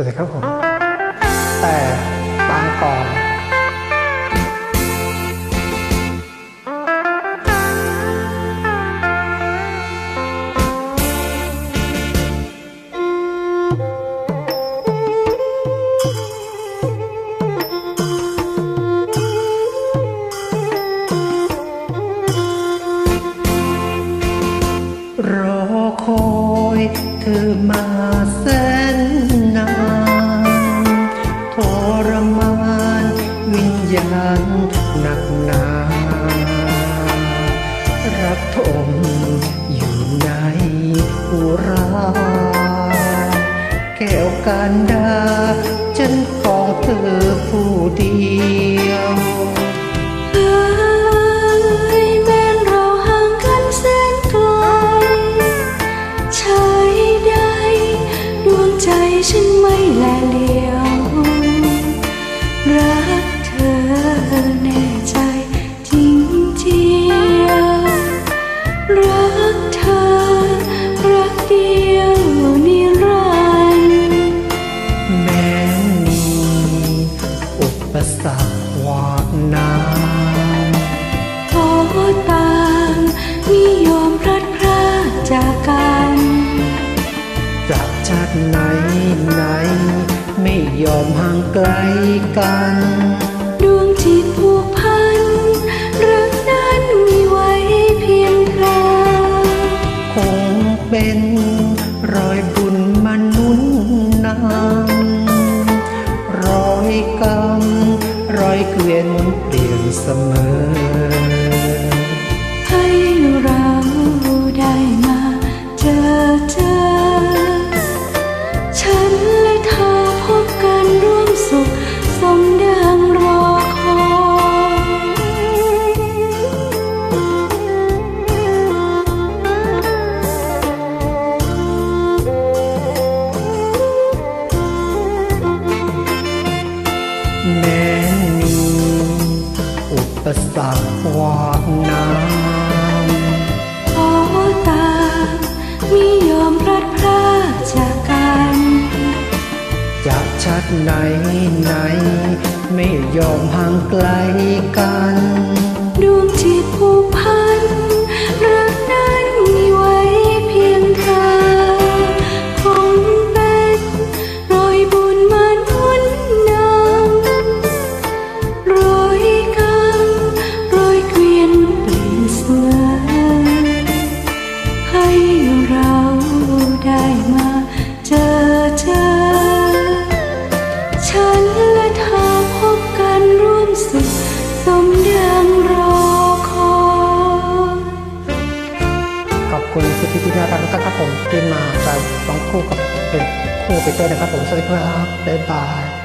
สวัสดีครับผม แต่บางกอนรอคอยเธอมาแสน นานทรมานวิญญาณหนักหนารักทมอยู่ในอุราแก้วการดา ฉันของเธอผู้เดียว จากชาติไหนไหน ไม่ยอมห่างไกลกัน ดวงจิตผูกพันรักนั้นมีไว้เพียงคราคงเป็นรอยบุญมนุนนำรอยกรรมรอยเกวียนเปลี่ยนเสมอ ม้มีอุปสรรคหวากหนามขอตามมิยอมพลัดพรากจากกันจากชาติไหนไหน ไม่ยอมห่างไกลกัน ดวงจิตผู ได้มาเจอเธอ ฉันและเธอพบกันร่วมสุขสมดังรอคอยขอบคุณที่พี่ที่น่ารักทุกท่านครับผมที่มาจะร้องคู่กับเป็นคู่ไปเตอร์นะครับผมสวัสดีครับบ๊ายบาย